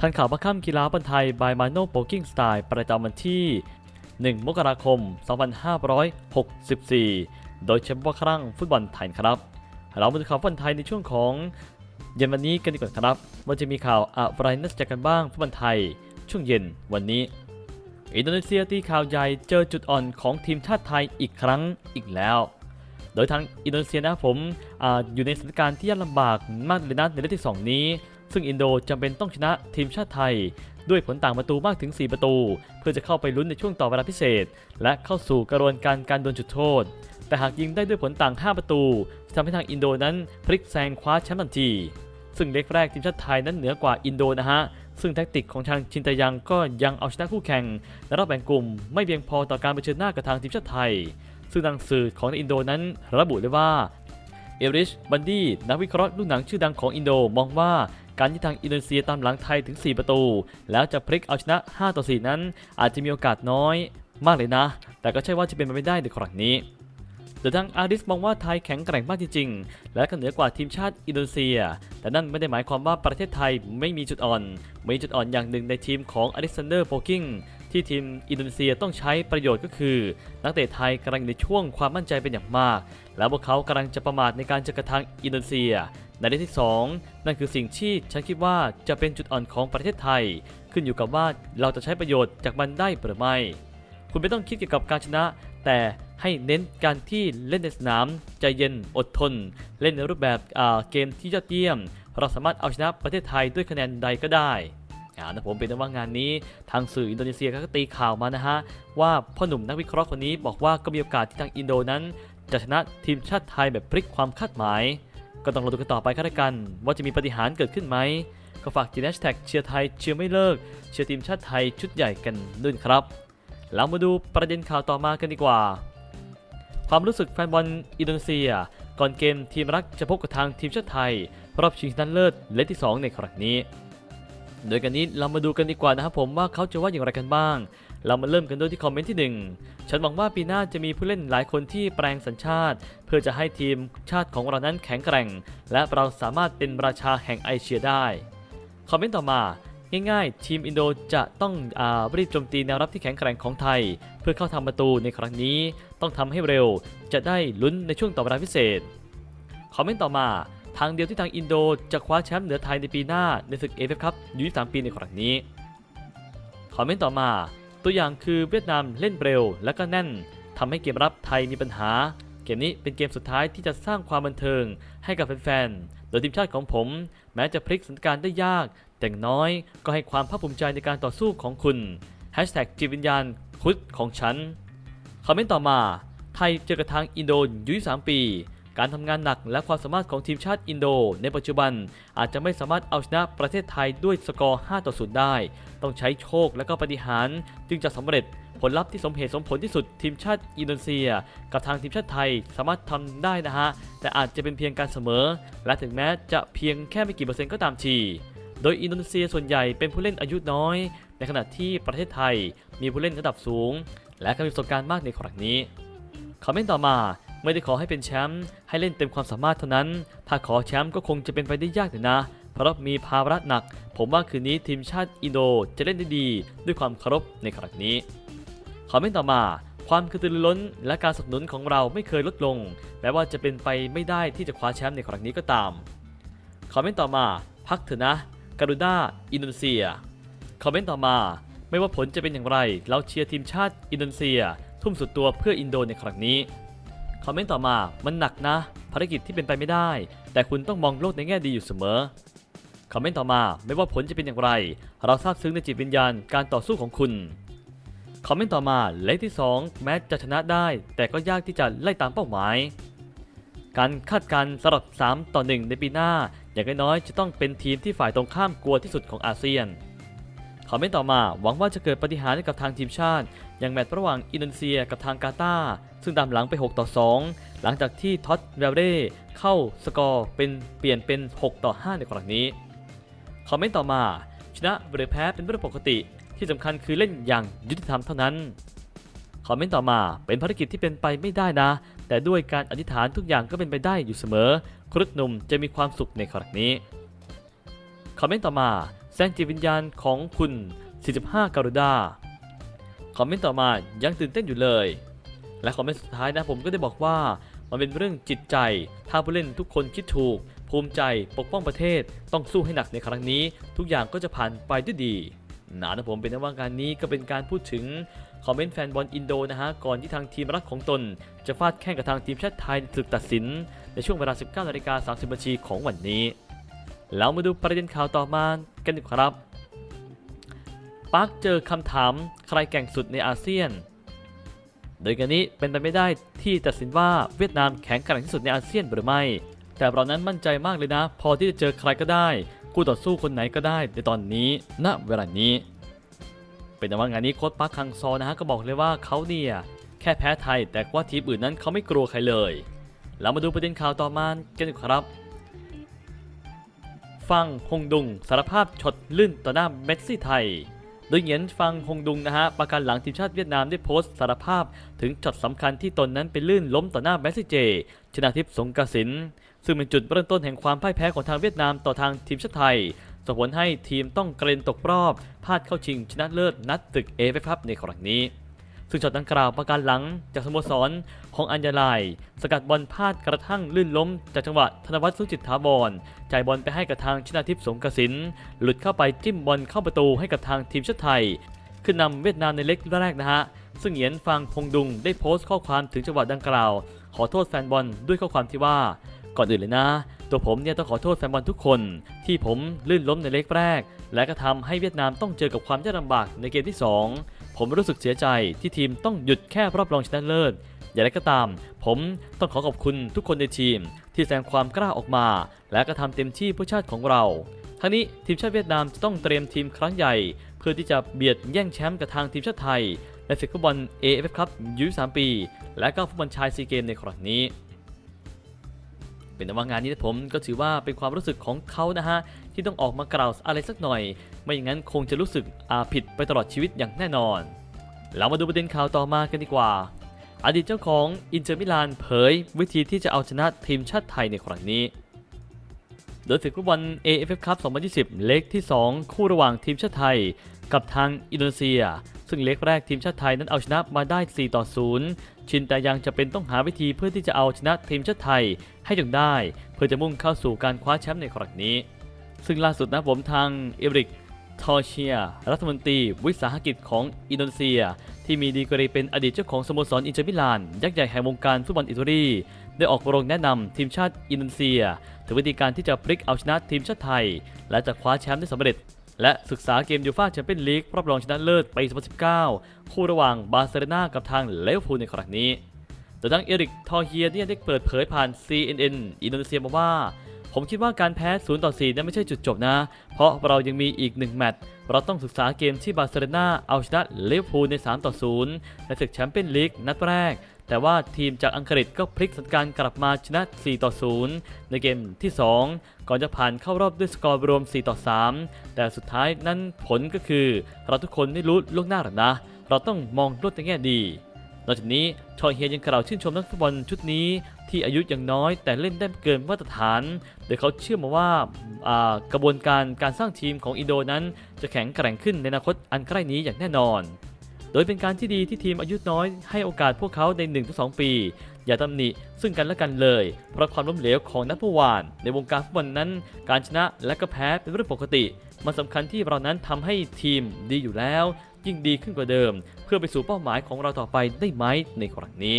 ทันข่าวประค่ำกีฬาบอลไทย by Mano Poking Style ประจำวันที่ 1 มกราคม 2564 โดยแชมป์ว่าครั้งฟุตบอลไทยครับ เรามาดูข่าวฟุตบอลไทยในช่วงของเย็นวันนี้กันดีกว่าครับ ว่าจะมีข่าวอะไรน่าสนใจกันบ้างฟุตบอลไทย ช่วงเย็นวันนี้ อินโดนีเซียตีข่าวใหญ่เจอจุดอ่อนของทีมชาติไทยอีกครั้งอีกแล้ว โดยทางอินโดนีเซียนะผมออยู่ในสถานการณ์ที่ยากลำบากมากเลยนะในเล็กที่ 2 นี้ ซึ่งอินโดจำเป็นต้องชนะทีมชาติไทย ด้วยผลต่างประตูมากถึง 4 ประตู เพื่อจะเข้าไปลุ้นในช่วงต่อเวลาพิเศษ และเข้าสู่กระบวนการการโดวลจุดโทษ แต่หากยิงได้ด้วยผลต่าง 5 ประตูจะทำให้ทางอินโดนั้นพลิกแซงคว้าแชมป์ทันที ซึ่งเล็กแรกทีมชาติไทยนั้นเหนือกว่าอินโดนะฮะซึ่งแทคติกของทางชินตยังก็ยังเอาชนะคู่แข่งในรอบแบ่งกลุ่มไม่เพียงพอต่อการเผชิญหน้ากับทางทีมชาติไทย ซึ่งทางสื่อของอินโดนั้นระบุเลยว่าเอริช บันดี้ นักวิเคราะห์ลูกหนังชื่อดังของอินโด มองว่า การที่ทางอินโดนีเซียตามหลังไทยถึง 4 ประตู แล้วจะพลิกเอาชนะ 5 ต่อ 4 นั้น อาจจะมีโอกาสน้อย มากเลยนะ แต่ก็ใช่ว่าจะเป็นไปไม่ได้ในครั้งนี้โดยทางอาริสมองว่าไทยแข็งแกร่งมากจริงๆ และก็เหนือกว่าทีมชาติอินโดนีเซีย แต่นั่นไม่ได้หมายความว่าประเทศไทยไม่มีจุดอ่อน มีจุดอ่อนอย่างหนึ่งในทีมของอเล็กซานเดอร์โพกิง ที่ทีมอินโดนีเซียต้องใช้ประโยชน์ก็คือ นักเตะไทยกำลังอยู่ในช่วงความมั่นใจเป็นอย่างมาก แล้วพวกเขากำลังจะประมาทในการเจอกับทางอินโดนีเซีย ในเรื่องที่ 2 นั่นคือสิ่งที่ฉันคิดว่าจะเป็นจุดอ่อนของประเทศไทย ขึ้นอยู่กับว่าเราจะใช้ประโยชน์จากมันได้หรือไม่ คุณไม่ต้องคิดเกี่ยวกับการชนะ แต่ให้เน้นการที่เล่นในสนามใจเย็นอดทน เล่นในรูปแบบเกมที่ยอดเยี่ยม เราสามารถเอาชนะประเทศไทยด้วยคะแนนใดก็ได้ อ่านะผมเป็นว่างานนี้ทางสื่ออินโดนีเซียก็ตีข่าวมานะฮะ ว่าพ่อหนุ่มนักวิเคราะห์คนนี้บอกว่าก็มีโอกาสที่ทางอินโดนั้น จะชนะทีมชาติไทยแบบพลิกความคาดหมาย ก็ต้องรอดูกันต่อไปก็แล้วกัน ว่าจะมีปฏิหารเกิดขึ้นไหมก็ฝากจีนแฮชแท็กเชียร์ไทยเชียร์ไม่เลิก เชียร์ทีมชาติไทยชุดใหญ่กันด้วยครับแล้วมาดูประเด็นข่าวต่อมากันดีกว่า ความรู้สึกแฟนบอลอินโดนีเซีย ก่อนเกมทีมรักจะพบกับทางทีมชาติไทย รอบชิงชนะเลิศเล็กที่ 2 ในครั้งนี้ โดยกันนี้เรามาดูกันดีกว่านะครับผมว่าเขาจะว่าอย่างไรกันบ้าง เรามาเริ่มกันด้วยที่คอมเมนต์ที่ 1 ฉันหวังว่าปีหน้าจะมีผู้เล่นหลายคนที่แปลงสัญชาติ เพื่อจะให้ทีมชาติของเรานั้นแข็งแกร่ง และเราสามารถเป็นราชาแห่งไอเชียได้ คอมเมนต์ต่อมาง่ายๆ ทีมอินโดจะต้องอารีบโจมตีแนวรับที่แข็งแกร่งของไทย เพื่อเข้าทำประตูในครั้งนี้ต้องทำให้เร็ว จะได้ลุ้นในช่วงต่อเวลาพิเศษ คอมเมนต์ต่อมา ทางเดียวที่ทางอินโดจะคว้าแชมป์เหนือไทยในปีหน้าในศึกเอฟเอฟคัพยู23ปีในครั้งนี้ คอมเมนต์ต่อมา ตัวอย่างคือเวียดนามเล่นเร็วและก็แน่นทำให้เกมรับไทยมีปัญหา เกมนี้เป็นเกมสุดท้ายที่จะสร้างความบันเทิงให้กับแฟนๆ โดยทีมชาติของผม แม้จะพลิกสถานการณ์ได้ยาก แต่น้อยก็ให้ความภาคภูมิใจในการต่อสู้ของคุณจิตวิญญาณคุดของฉันคอมเมนต์ต่อมาไทยเจอกับทางอินโดยู23ปี การทำงานหนักและความสามารถของทีมชาติอินโด ในปัจจุบัน อาจจะไม่สามารถเอาชนะประเทศไทยด้วยสกอร์ 5 ต่อ 0 ได้ ต้องใช้โชคและก็ปฏิหารจึงจะสำเร็จผลลัพธ์ที่สมเหตุสมผลที่สุดทีมชาติอินโดนีเซีย กับทางทีมชาติไทยสามารถทำได้นะฮะ แต่อาจจะเป็นเพียงการเสมอ และถึงแม้จะเพียงแค่ไม่กี่เปอร์เซ็นต์ก็ตามทีโดยอินโดนีเซียส่วนใหญ่เป็นผู้เล่นอายุน้อย ในขณะที่ประเทศไทยมีผู้เล่นระดับสูง และก็มีประสบการณ์มากในครั้งนี้คอมเมนต์ต่อมา ไม่ได้ขอให้เป็นแชมป์ให้เล่นเต็มความสามารถเท่านั้น ถ้าขอแชมป์ก็คงจะเป็นไปได้ยากหน่อยนะเพราะมีภาระหนัก ผมว่าคืนนี้ทีมชาติอินโดจะเล่นได้ดี ด้วยความเคารพในครั้งนี้คอมเมนต์ต่อมาความกระตือรือร้นและการสนับสนุนของเราไม่เคยลดลง แม้ว่าจะเป็นไปไม่ได้ที่จะคว้าแชมป์ในครั้งนี้ก็ตาม คอมเมนต์ต่อมา พักเถอะนะการูด้า อินโดนีเซีย คอมเมนต์ต่อมา ไม่ว่าผลจะเป็นอย่างไร เราเชียร์ทีมชาติอินโดนีเซีย ทุ่มสุดตัวเพื่ออินโดในครั้งนี้ คอมเมนต์ต่อมา มันหนักนะ ภารกิจที่เป็นไปไม่ได้ แต่คุณต้องมองโลกในแง่ดีอยู่เสมอ คอมเมนต์ต่อมา ไม่ว่าผลจะเป็นอย่างไร เราซาบซึ้งในจิตวิญญาณการต่อสู้ของคุณ คอมเมนต์ต่อมาเลขที่ 2 แม้จะชนะได้ แต่ก็ยากที่จะไล่ตามเป้าหมาย การคาดการณ์สำหรับ 3 ต่อ 1 ในปีหน้า อย่างน้อยๆจะต้องเป็นทีมที่ฝ่ายตรงข้ามกลัวที่สุดของอาเซียน คอมเมนต์ต่อมาหวังว่าจะเกิดปฏิหารกับทางทีมชาติ อย่างแมตช์ระหว่างอินโดนีเซียกับทางกาตาร์ซึ่งตามหลังไป 6 ต่อ 2 หลังจากที่ท็อตเวลเร่เข้าสกอร์เป็นเปลี่ยนเป็น 6 ต่อ 5 ในครั้งนี้ คอมเมนต์ต่อมาชนะหรือแพ้เป็นเรื่องปกติที่สำคัญคือเล่นอย่างยุติธรรมเท่านั้น คอมเมนต์ต่อมาเป็นภารกิจที่เป็นไปไม่ได้นะ แต่ด้วยการอธิษฐานทุกอย่างก็เป็นไปได้อยู่เสมอ ครุฑหนุ่มจะมีความสุขในครั้งนี้ คอมเมนต์ต่อมา แสงจิตวิญญาณของคุณ 45 การุดาคอมเมนต์ต่อมายังตื่นเต้นอยู่เลย และคอมเมนต์สุดท้ายนะผมก็ได้บอกว่ามันเป็นเรื่องจิตใจ ถ้าผู้เล่นทุกคนคิดถูก ภูมิใจปกป้องประเทศ ต้องสู้ให้หนักในครั้งนี้ ทุกอย่างก็จะผ่านไปด้วยดีนะนะผมเป็นนะว่างานนี้ก็เป็นการพูดถึงคอมเมนต์แฟนบอลอินโดนะฮะ ก่อนที่ทางทีมรักของตน จะฟาดแข่งกับทางทีมชาติไทยในศึกตัดสิน ในช่วงเวลา 19นาฬิกา30นาทีของวันนี้ แล้วมาดูประเด็นข่าวต่อมา กันดีครับปาร์คเจอคำถามใครแก่งสุดในอาเซียน โดยกันนี้เป็นไปไม่ได้ที่ตัดสินว่าเวียดนามแข็งแกร่งที่สุดในอาเซียนหรือไม่ แต่เรานั้นมั่นใจมากเลยนะ พอที่จะเจอใครก็ได้คู่ต่อสู้คนไหนก็ได้ในตอนนี้ณเวลานี้ เป็นแต่ว่างานนี้โค้ชปาร์คคังซอนะฮะก็บอกเลยว่าเขาเนี่ยแค่แพ้ไทย แต่ว่าทีมอื่นนั้นเขาไม่กลัวใครเลย เรามาดูประเด็นข่าวต่อมากันครับ ฟังฮงดุงสารภาพช็อตลื่นต่อหน้าเมสซี่ไทย โดยเหงียนฟังฮงดุงนะฮะประกันหลังทีมชาติเวียดนามได้โพสต์สารภาพ ถึงช็อตสำคัญที่ตนนั้นไปลื่นล้มต่อหน้าเมสซี่เจ ชนาทิพย์สงกสิน ซึ่งเป็นจุดเริ่มต้นแห่งความพ่ายแพ้ของทางเวียดนามต่อทางทีมชาติไทยส่งผลให้ทีมต้องเกรนตกรอบพลาดเข้าชิงชนะเลิศนัดตึกเอฟเอฟในครั้งนี้ ซึ่งช็อตดังกล่าวประการหลังจากสโมสรของอัญญาลาย สกัดบอลพลาดกระทั่งลื่นล้ม จากจังหวะธนวัฒน์สุจิตถาวรจ่ายบอลไปให้กับทางชนาทิพย์สงกสิน หลุดเข้าไปจิ้มบอลเข้าประตูให้กับทางทีมชาติไทย ขึ้นนำเวียดนามในเล็กแรกนะฮะซึ่งเหงียนฟังพงดุงได้โพสต์ข้อความถึงจังหวะดังกล่าว ขอโทษแฟนบอลด้วยข้อความที่ว่าก่อนอื่นเลยนะ ตัวผมเนี่ยต้องขอโทษแฟนบอลทุกคน ที่ผมลื่นล้มในเล็กแรก และก็ทำให้เวียดนามต้องเจอกับความยากลำบากในเกมที่ 2 ผมรู้สึกเสียใจที่ทีมต้องหยุดแค่รอบรองชนะเลิศอย่างไรก็ตาม ผมต้องขอขอบคุณทุกคนในทีม ที่แสดงความกล้าออกมา และก็ทำเต็มที่เพื่อชาติของเราทั้งนี้ทีมชาติเวียดนามจะต้องเตรียมทีมครั้งใหญ่ เพื่อที่จะเบียดแย่งแชมป์กับทางทีมชาติไทยในศึกฟุตบอล AFF ครับยู3ปี และก็ฟุตบอลชายซีเกมในครั้งนี้ เป็นแต่ว่างานนี้ผมก็ถือว่าเป็นความรู้สึกของเขานะฮะที่ต้องออกมากล่าวอะไรสักหน่อย ไม่อย่างนั้นคงจะรู้สึกอาผิดไปตลอดชีวิตอย่างแน่นอน เรามาดูประเด็นข่าวต่อมากันดีกว่า อดีตเจ้าของอินเตอร์มิลานเผย วิธีที่จะเอาชนะทีมชาติไทยในครั้งนี้โดยศึกฟุตบอล AFF Cup 2020 เล็กที่ 2 คู่ระหว่างทีมชาติไทย กับทางอินโดนีเซีย ซึ่งเล็กแรกทีมชาติไทยนั้นเอาชนะมาได้ 4 ต่อ 0 ชินแต่ยังจะเป็นต้องหาวิธีเพื่อที่จะเอาชนะทีมชาติไทยให้จงได้ เพื่อจะมุ่งเข้าสู่การคว้าแชมป์ในครั้งนี้ ซึ่งล่าสุดนะผมทางเอริกทอเชีย รัฐมนตรีวิสาหกิจของอินโดนีเซีย ที่มีดีกรีเป็นอดีตเจ้าของสโมสรอินเตอร์มิลาน ยักษ์ใหญ่แห่งวงการฟุตบอลอิตาลีได้ออกโรงแนะนำทีมชาติอินโดนีเซีย ถึงวิธีการที่จะพลิกเอาชนะทีมชาติไทย และจะคว้าแชมป์ได้สำเร็จ และศึกษาเกมยูฟ่าแชมเปี้ยนลีกรอบรองชนะเลิศปี2019 คู่ระหว่างบาร์เซโลนากับทางเลวพูลในครั้งนี้โดยทางเอริกทอเฮียเนี่ยได้เปิดเผยผ่าน CNN อินโดนีเซียมาว่า ผมคิดว่าการแพ้0ต่อ4นั้นไม่ใช่จุดจบนะ เพราะเรายังมีอีก 1 แมตช์เราต้องศึกษาเกมที่บาร์เซโลนาเอาชนะเลวพูลใน3ต่อ0ในศึกแชมเปี้ยนลีกนัดแรก แต่ว่าทีมจากอังกฤษก็พลิกสถานการณ์กลับมาชนะ 4 ต่อ 0 ในเกมที่ 2 ก่อนจะผ่านเข้ารอบด้วยสกอร์รวม 4 ต่อ 3 แต่สุดท้ายนั้นผลก็คือ เราทุกคนไม่รู้ล่วงหน้าหรอกนะ เราต้องมองลกในแง่ดีนอกจากนี้ชอยเฮียยังกล่าวชื่นชมนักฟุตบอลชุดนี้ ที่อายุยังน้อยแต่เล่นได้เกินมาตรฐาน โดยเขาเชื่อมาว่าอ่ากระบวนการการสร้างทีมของอินโดนั้น จะแข็งแกร่งขึ้นในอนาคตอันใกล้นี้อย่างแน่นอน โดยเป็นการที่ดีที่ทีมอายุน้อยให้โอกาสพวกเขาใน 1-2 ปี อย่าตำหนิซึ่งกันและกันเลย เพราะความล้มเหลวของนักเมื่อวาน ในวงการฟุตบอลนั้น การชนะและก็แพ้เป็นเรื่องปกติ มันสำคัญที่เรานั้นทำให้ทีมดีอยู่แล้ว ยิ่งดีขึ้นกว่าเดิม เพื่อไปสู่เป้าหมายของเราต่อไปได้ไหมในครั้งนี้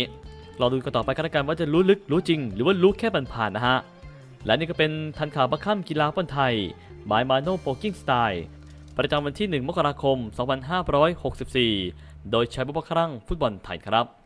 รอดูกันต่อไปกันแล้วกันว่าจะรู้ลึกรู้จริง หรือว่ารู้แค่ผ่านๆนะฮะและนี่ก็เป็นทันข่าวบัคค่ำกีฬาบอลไทยบายมาโนโปกิ้งสไตล์ ประจำวันที่ 1 มกราคม 2564 โดยใช้บุพครั่งฟุตบอลไทยครับ